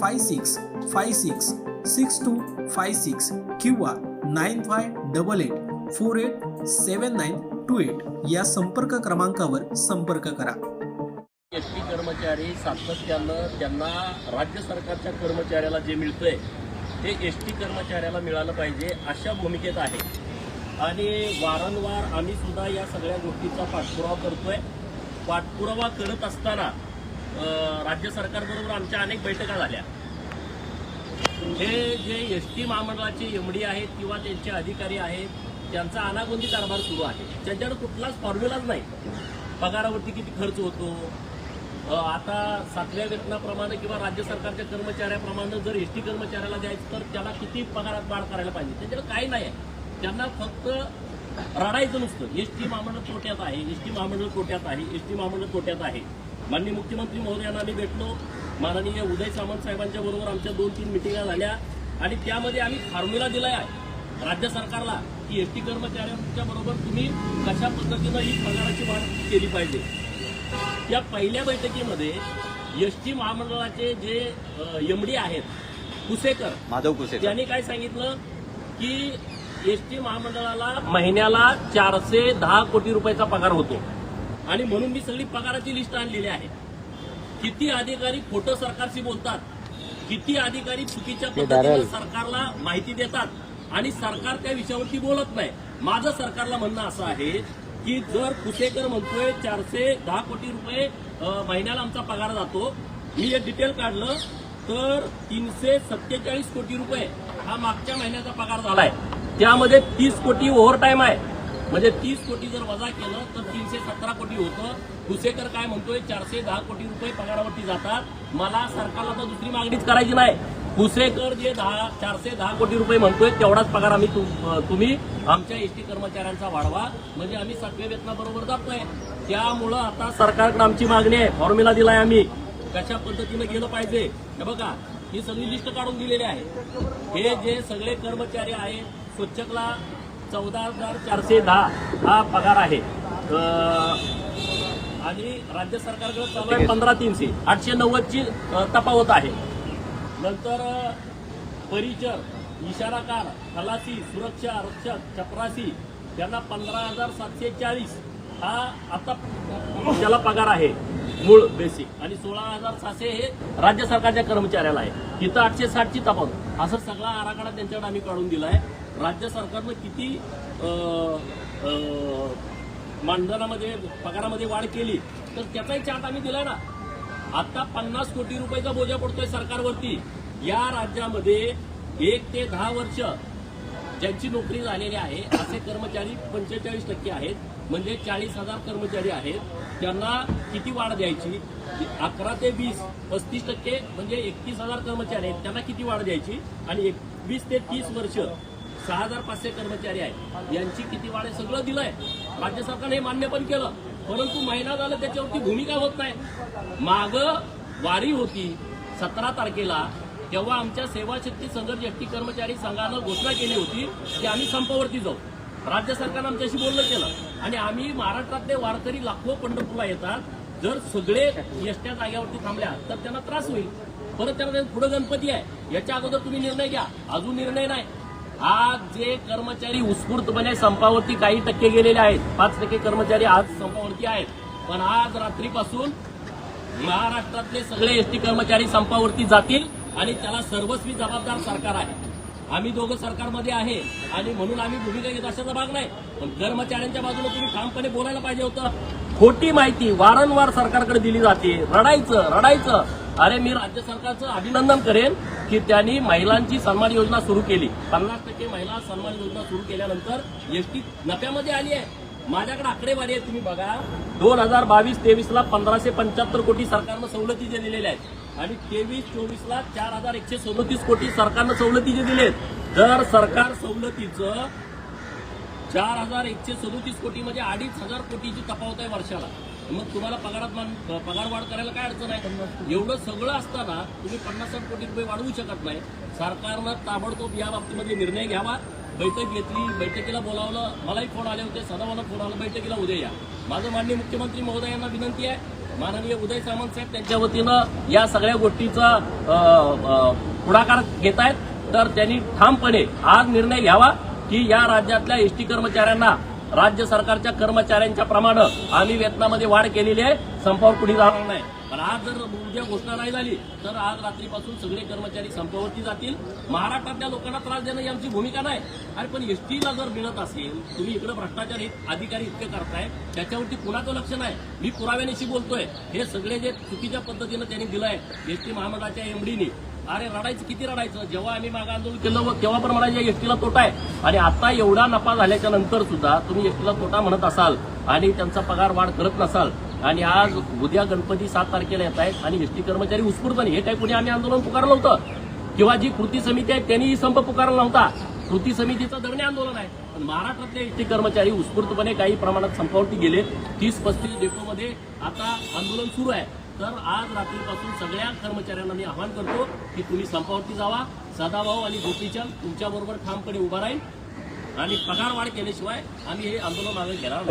five six five six six two five six किंवा nine five double eight four eight seven nine two eight या संपर्क क्रमांकावर संपर्क करा. एस टी कर्मचारी सातत्यानं त्यांना राज्य सरकारच्या कर्मचाऱ्याला जे मिळतंय ते एस टी कर्मचाऱ्याला मिळालं पाहिजे अशा भूमिकेत आहे. आणि वारंवार आम्ही सुद्धा या सगळ्या गोष्टीचा पाठपुरावा करतोय. पाठपुरावा करत असताना राज्य सरकारबरोबर आमच्या अनेक बैठका झाल्या. हे जे एस टी महामंडळाचे एम डी आहेत किंवा त्यांचे अधिकारी आहेत त्यांचा अनागोंदी कारभार सुरू आहे. त्यांच्याकडे कुठलाच फॉर्म्युलाच नाही. पगारावरती किती खर्च होतो? आता सातव्या वेतनाप्रमाणे किंवा राज्य सरकारच्या कर्मचाऱ्याप्रमाणे जर एस टी कर्मचाऱ्याला द्यायचं तर त्याला किती पगारात वाढ करायला पाहिजे? त्यांच्याकडे काही नाही आहे. त्यांना फक्त रडायचं नुसतं. एस टी महामंडळ तोट्यात आहे एस टी महामंडळ तोट्यात आहे एस टी महामंडळ तोट्यात आहे. माननीय मुख्यमंत्री महोदयांना आम्ही भेटलो. माननीय उदय सामंत साहेबांच्या बरोबर आमच्या दोन तीन मिटिंगा झाल्या. आणि त्यामध्ये आम्ही फॉर्म्युला दिलाय आहे. राज्य सरकारला की एस टी कर्मचाऱ्यांच्या बरोबर तुम्ही कशा पद्धतीनं ही पगाराची वाढ केली पाहिजे? त्या पहिल्या बैठकीमध्ये एस टी महामंडळाचे जे एमडी आहेत कुसेकर माधव कुसे त्यांनी काय सांगितलं? की एस टी महामंडळाला महिन्याला चारशे दहा कोटी रुपयाचा पगार होतो. आणि म्हणून मी सगळी पगाराची लिस्ट आणलेली आहे. किती अधिकारी खोटं सरकारशी बोलतात किती अधिकारी चुकीच्या पद्धतीने सरकारला माहिती देतात आणि सरकार त्या विषयावरती बोलत नाही. माझं सरकारला म्हणणं असं आहे की जर कुसेकर म्हणतोय चारशे दहा कोटी रुपये महिन्याला आमचा पगार जातो मी हे डिटेल काढलं तर तीनशे सत्तेचाळीस कोटी रुपये हा मागच्या महिन्याचा पगार झालाय. त्यामध्ये तीस कोटी ओव्हर टाईम आहे. म्हणजे तीस कोटी जर वजा केलं तर तीनशे सतरा कोटी होतं. कुसेकर काय म्हणतोय चारशे दहा कोटी रुपये पगारावरती जातात. मला सरकारला तर दुसरी मागणीच करायची नाही. कुसेकर जे दहा चारशे दहा कोटी रुपये म्हणतोय तेवढाच पगार आम्ही तुम- तुम्ही आमच्या एसटी कर्मचाऱ्यांचा वाढवा. म्हणजे आम्ही सातव्या वेतनाबरोबर जातोय. त्यामुळं आता सरकारकडे आमची मागणी आहे. फॉर्म्युला दिलाय आम्ही. कशा पद्धतीनं गेलं पाहिजे? हे बघा ही सगळी लिस्ट काढून दिलेली आहे. हे जे सगळे कर्मचारी आहेत स्वच्छकला चौदा हजार चारशे दहा हा पगार आहे. आणि राज्य सरकारकडे चालू आहे पंधरा तीनशे. आठशे नव्वदची तपावत आहे. नंतर परिचर इशाराकार खलासी सुरक्षा रक्षक चपरासी त्यांना पंधरा हजार सातशे चाळीस हा आता त्याला पगार आहे. मूळ बेसिक आणि सोळा हजार सहाशे हे राज्य सरकारच्या कर्मचाऱ्याला आहे. इथं आठशे साठची तफावत. असं सगळा आराखडा त्यांच्याकडे आम्ही काढून दिलाय. राज्य सरकारनं किती अं, मानधनामध्ये पगारामध्ये वाढ केली तर त्याचाही चार्ट आम्ही दिलाय ना. आता पन्नास कोटी रुपयाचा बोजा पडतोय सरकारवरती. या राज्यामध्ये एक ते दहा वर्ष ज्यांची नोकरी झालेली आहे असे कर्मचारी पंचेचाळीस टक्के आहेत. म्हणजे चाळीस हजार कर्मचारी आहेत. त्यांना किती वाढ द्यायची? अकरा ते वीस पस्तीस टक्के म्हणजे एकतीस हजार कर्मचारी आहेत. त्यांना किती वाढ द्यायची? आणि एकवीस ते तीस वर्ष सहा हजार पाचशे कर्मचारी आहेत. यांची किती वाढ आहे? सगळं दिलंय. राज्य सरकारने हे मान्य पण केलं. परंतु महिना झालं त्याच्यावरती भूमिका होत नाही. माग वारी होती सतरा तारखेला तेव्हा आमच्या सेवा शक्ती संघर्ष व्यक्ती कर्मचारी संघानं घोषणा केली होती की आम्ही संपावरती जाऊ. राज्य सरकारनं आमच्याशी बोलणं केलं. आणि आम्ही महाराष्ट्रातले वारकरी लाखो पंढरपूरला येतात. जर सगळे एसट्या जाग्यावरती थांबल्या तर त्यांना त्रास होईल. परत त्यांना पुढे गणपती आहे. याच्या अगोदर तुम्ही निर्णय घ्या. अजून निर्णय नाही. आज जे कर्मचारी उत्स्फूर्तपणे संपावरती काही टक्के गेलेले आहेत पाच टक्के कर्मचारी आज संपावरती आहेत. पण आज रात्रीपासून महाराष्ट्रातले सगळे एसटी कर्मचारी संपावरती जातील आणि त्याला सर्वस्वी जबाबदार सरकार आहे. आम्ही दोघं सरकारमध्ये आहे आणि म्हणून आम्ही भूमिका घेत अशाचा भाग नाही. पण कर्मचाऱ्यांच्या बाजूने तुम्ही ठामपणे बोलायला पाहिजे होतं. खोटी माहिती वारंवार सरकारकडे दिली जाते. रडायचं रडायचं. अरे मी राज्य सरकारचं अभिनंदन करेन की त्यांनी महिलांची सन्मान योजना सुरू केली. पन्नास टक्के महिला सन्मान योजना सुरू केल्यानंतर एसटी नफ्यामध्ये आली आहे. माझ्याकडे आकडेवारी आहे तुम्ही बघा. दोन हजार बावीस तेवीस ला पंधराशे पंच्याहत्तर कोटी सरकारनं सवलती जे दिलेल्या आहेत. आणि तेवीस चोवीस ला चार हजार एकशे सदोतीस कोटी सरकारनं सवलतीचे दिलेत जर सरकार सवलतीचं चार हजार एकशे सदोतीस कोटी म्हणजे अडीच हजार कोटीची तफावत आहे वर्षाला. मग तुम्हाला पगारात मान- पगार वाढ करायला काय अडचण आहे? एवढं सगळं असताना तुम्ही पन्नास साठ कोटी रुपये वाढवू शकत नाही. सरकारनं ताबडतोब या बाबतीमध्ये निर्णय घ्यावा. बैठक घेतली बैठकीला बोलावलं. मलाही फोन आले होते सदावाला फोन आला बैठकीला उद्या या. माझं माननीय मुख्यमंत्री महोदयांना विनंती आहे माननीय उदय सामंत साहेब त्यांच्या वतीनं या सगळ्या गोष्टीचा पुढाकार घेत आहेत. तर त्यांनी ठामपणे आज निर्णय घ्यावा की या राज्यातल्या एसटी कर्मचाऱ्यांना राज्य सरकारच्या कर्मचाऱ्यांच्या प्रमाणे आम्ही वेतनामध्ये वाढ केलेली आहे. संपावर पुढे जाणार नाही. पण आज जर उद्या घोषणा नाही झाली तर आज रात्रीपासून सगळे कर्मचारी संपावरती जातील. महाराष्ट्रातल्या लोकांना त्रास देणं ही आमची भूमिका नाही. अरे पण एसटीला जर मिळत असेल तुम्ही इकडे भ्रष्टाचार हे अधिकारी इतके करताय त्याच्यावरती कुणाचं लक्ष नाही? मी पुराव्यानिशी बोलतोय. हे सगळे जे चुकीच्या पद्धतीनं त्यांनी दिलंय एसटी महामंडळाच्या एमडीनी. अरे रडायचं किती रडायचं? जेव्हा आम्ही मागे आंदोलन केलं तेव्हा पण म्हणायचे एसटीला तोटा आहे. आणि आता एवढा नफा झाल्याच्यानंतर सुद्धा तुम्ही एसटीला तोटा म्हणत असाल आणि त्यांचा पगार वाढ करत नसाल आणि आज उद्या गणपती सात तारखेला येत आहेत आणि एसटी कर्मचारी उत्स्फूर्तपणे हे काही कुणी आम्ही आंदोलन पुकारलं होतं? किंवा जी कृती समिती आहे त्यांनीही संप पुकारला नव्हता? कृती समितीचं धरणे आंदोलन आहे. पण महाराष्ट्रातले एसटी कर्मचारी उत्स्फूर्तपणे काही प्रमाणात संपावरती गेले. तीस पस्तीस डेपोमध्ये आता आंदोलन सुरू आहे. तर आज रात्रीपासून सगळ्या कर्मचाऱ्यांना मी आवाहन करतो की तुम्ही संपावरती जावा सदाभाऊ आणि गोपीचंद तुमच्याबरोबर ठामपणे उभा राहील आणि पगार वाढ केल्याशिवाय आम्ही हे आंदोलन मागे घेणार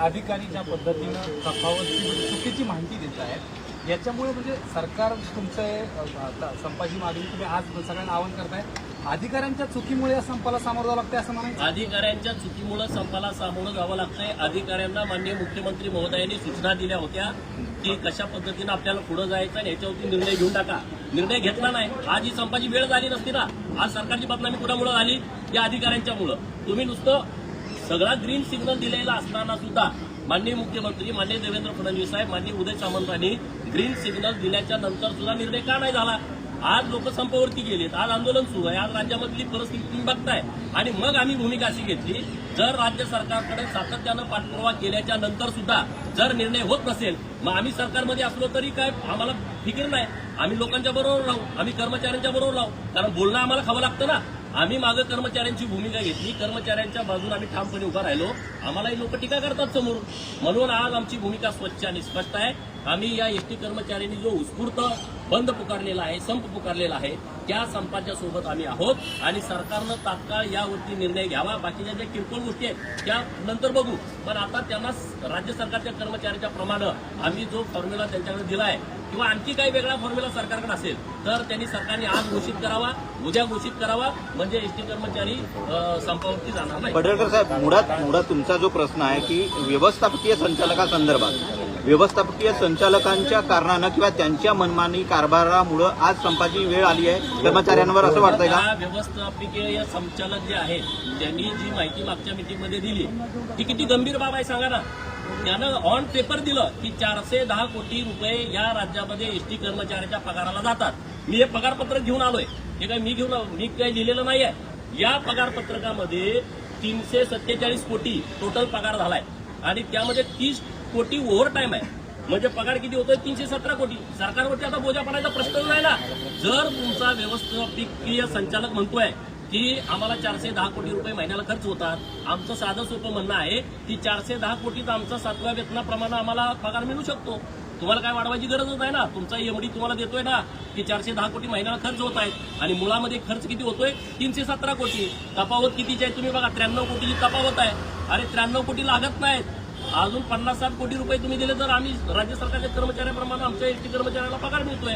अधिकारी ज्या पद्धतीनं तफावत चुकीची माहिती देत आहेत. याच्यामुळे म्हणजे सरकार तुमचं संपाची मागणी तुम्ही आज सगळ्यांना आवाहन करताय. अधिकाऱ्यांच्या चुकीमुळे या संपाला सामोरं जावं लागतंय असं म्हणायचं? अधिकाऱ्यांच्या चुकीमुळे संपाला सामोरं जावं लागतंय. अधिकाऱ्यांना माननीय मुख्यमंत्री महोदयांनी सूचना दिल्या होत्या की कशा पद्धतीनं आपल्याला पुढे जायचं आणि याच्यावरती निर्णय घेऊन टाका. निर्णय घेतला नाही. आज ही संपाची वेळ झाली नसती ना. आज सरकारची बदनामी कुणामुळे झाली या अधिकाऱ्यांच्यामुळं. तुम्ही नुसतं सगळा ग्रीन सिग्नल दिलेला असताना सुद्धा माननीय मुख्यमंत्री माननीय देवेंद्र फडणवीस साहेब माननीय उदय सामंतांनी ग्रीन सिग्नल दिल्याच्या नंतर सुद्धा निर्णय का नाही झाला? आज लोक संपावरती गेलेत आज आंदोलन सुरू आहे आज राज्यामधली परिस्थिती तुम्ही बघताय. आणि मग आम्ही भूमिका अशी घेतली जर राज्य सरकारकडे सातत्यानं पाठपुरावा केल्याच्यानंतर सुद्धा जर निर्णय होत नसेल मग आम्ही सरकारमध्ये असलो तरी काय? आम्हाला फिकीर नाही. आम्ही लोकांच्या बरोबर राहू आम्ही कर्मचाऱ्यांच्या बरोबर राहू. कारण बोलणं आम्हाला खावं लागतं ना. आम्ही मागं कर्मचाऱ्यांची भूमिका घेतली. कर्मचाऱ्यांच्या बाजून आम्ही ठामपणे उभा राहिलो. आम्हालाही लोक टीका करतात समोर. म्हणून आज आमची भूमिका स्वच्छ आणि स्पष्ट आहे. आम्ही या एसटी कर्मचाऱ्यांनी जो उत्स्फूर्त बंद पुकारलेला आहे संप पुकारलेला आहे. त्या संपाच्या सोबत आम्ही आहोत आणि सरकारनं तात्काळ यावरती निर्णय घ्यावा. बाकीच्या ज्या किरकोळ गोष्टी आहेत त्या नंतर बघू. पण आता त्यांना राज्य सरकारच्या कर्मचाऱ्यांच्या प्रमाणे आम्ही जो फॉर्म्युला त्यांच्याकडे दिला आहे किंवा आणखी काही वेगळा फॉर्म्युला सरकारकडे असेल तर त्यांनी सरकारने आज घोषित करावा उद्या घोषित करावा. म्हणजे एसटी कर्मचारी संपावरती जाणार नाही. पडळकर साहेब मुळात मुळात तुमचा जो प्रश्न आहे की व्यवस्थापकीय संचालकासंदर्भात व्यवस्थापकीय संचालकांच्या कारणानं किंवा त्यांच्या मनमानी कारभारामुळं आज संपाची वेळ आली आहे. कर्मचाऱ्यांवर असं वाटतंय का? या व्यवस्थापकीय संचालक जे आहेत त्यांनी जी माहिती मागच्या मिटिंगमध्ये दिली ती किती गंभीर बाब आहे सांगा ना. त्यानं ऑन पेपर दिलं की चारशे दहा कोटी रुपये या राज्यामध्ये एसटी कर्मचाऱ्याच्या पगाराला जातात. मी हे पगारपत्रक घेऊन आलोय. हे काय मी घेऊन मी काही लिहिलेलं नाहीये. या पगारपत्रकामध्ये तीनशे सत्तेचाळीस कोटी टोटल पगार झालाय. आणि त्यामध्ये तीस कोटी ओव्हर टाईम आहे. म्हणजे पगार किती होतोय? तीनशे सतरा कोटी. सरकारवरती आता बोजा पडायचा प्रश्न राहिला जर तुमचा व्यवस्थापकीय संचालक म्हणतोय की आम्हाला चारशे दहा कोटी रुपये महिन्याला खर्च होतात आमचं साधं सोपं म्हणणं आहे की चारशे दहा कोटीचा आमचा सातव्या वेतनाप्रमाणे आम्हाला पगार मिळू शकतो. तुम्हाला काय वाढवायची गरजच आहे ना. तुमचा एमडी तुम्हाला देतोय ना की चारशे दहा कोटी महिन्याला खर्च होत आहेत. आणि मुळामध्ये खर्च किती होतोय? तीनशे सतरा कोटी. तफावत कितीची आहे? तुम्ही बघा त्र्याण्णव कोटीची तफावत आहे. अरे त्र्याण्णव कोटी लागत नाहीत. अजून पन्नास साठ कोटी रुपये तुम्ही दिले तर आम्ही राज्य सरकारच्या कर्मचाऱ्याप्रमाणे आमच्या एसटी कर्मचाऱ्याला पगार मिळतोय.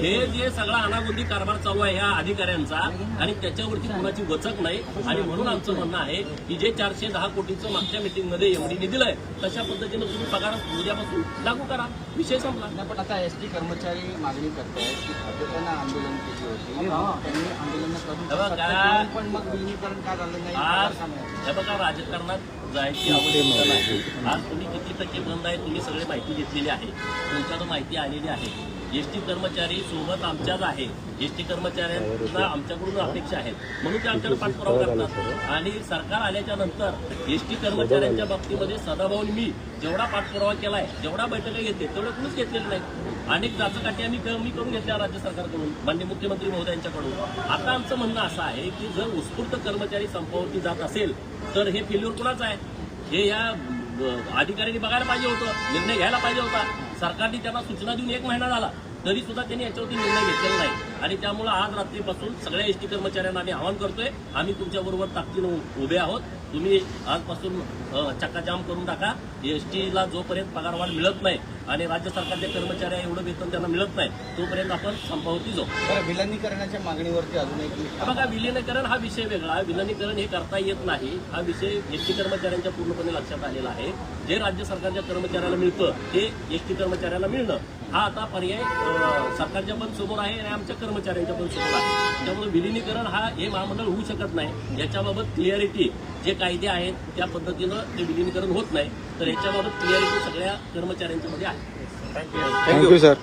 हे जे सगळा अनागोंदी कारभार चालू आहे ह्या अधिकाऱ्यांचा आणि त्याच्यावरती कुणाची वचक नाही. आणि म्हणून आमचं म्हणणं आहे की जे चारशे दहा कोटीचं मागच्या मिटिंगमध्ये एमडीने दिलंय तशा पद्धतीनं तुम्ही पगार उद्यापासून लागू करा. विषय संपला. पण आता एस टी कर्मचारी मागणी करतायत की भाजपनं आंदोलन केली होती. त्यांनी आंदोलन करून पण मग विलिनीकरण का झालं नाही? बघा राजकारणात जायची आवश्यकता नाही. आज तुम्ही किती टक्के बंद आहे तुम्ही सगळे माहिती घेतलेली आहे. तुमच्याकडे माहिती आलेली आहे. एसटी कर्मचारी सोबत आमच्याच आहे. एसटी कर्मचाऱ्यांना आमच्याकडून अपेक्षा आहेत. म्हणून ते आमच्याकडे पाठपुरावा करतात. आणि सरकार आल्याच्यानंतर एसटी कर्मचाऱ्यांच्या बाबतीमध्ये सदाभाऊन मी जेवढा पाठपुरावा केलाय जेवढा बैठका घेते तेवढं कुणीच घेतलेलं नाही अनेक जाचकाठी आम्ही कमी करून घेतल्या राज्य सरकारकडून मान्य मुख्यमंत्री महोदयांच्याकडून. आता आमचं म्हणणं असं आहे की जर उत्स्फूर्त कर्मचारी संपावरती जात असेल तर हे फेल्युअर कुणाचं आहे? हे या अधिकाऱ्यांनी बघायला पाहिजे होतं निर्णय घ्यायला पाहिजे होता. सरकारने त्यांना सूचना देऊन एक महिना झाला तरी सुद्धा त्यांनी याच्यावरती निर्णय घेतलेला नाही. आणि त्यामुळे आज रात्रीपासून सगळ्या एसटी कर्मचाऱ्यांना आम्ही आवाहन करतोय आम्ही तुमच्याबरोबर ताकदीनं उभे आहोत. तुम्ही आजपासून चक्काजाम करून टाका. एसटीला जोपर्यंत पगारवाढ मिळत नाही आणि राज्य सरकारच्या कर्मचाऱ्या एवढं वेतन त्यांना मिळत नाही. तोपर्यंत आपण संपावरती जाऊ. विलिनीकरणाच्या मागणीवरती अजून एक बघा विलिनीकरण हा विषय वेगळा. विलिनीकरण हे करता येत नाही. हा विषय एसटी कर्मचाऱ्यांच्या पूर्णपणे लक्षात आलेला आहे. जे राज्य सरकारच्या कर्मचाऱ्याला मिळतं ते एसटी कर्मचाऱ्याला मिळणं हा आता पर्याय सरकारच्या पण समोर आहे आणि आमच्या कर्मचाऱ्यांच्या पण समोर आहे. त्यामुळे विलिनीकरण हा हे महामंडळ होऊ शकत नाही. याच्याबाबत क्लिअरिटी जे कायदे आहेत त्या पद्धतीनं ते विलिनीकरण होत नाही. तर याच्याबाबत क्लिअरिटी सगळ्या कर्मचाऱ्यांच्या मध्ये आहे. Thank you sir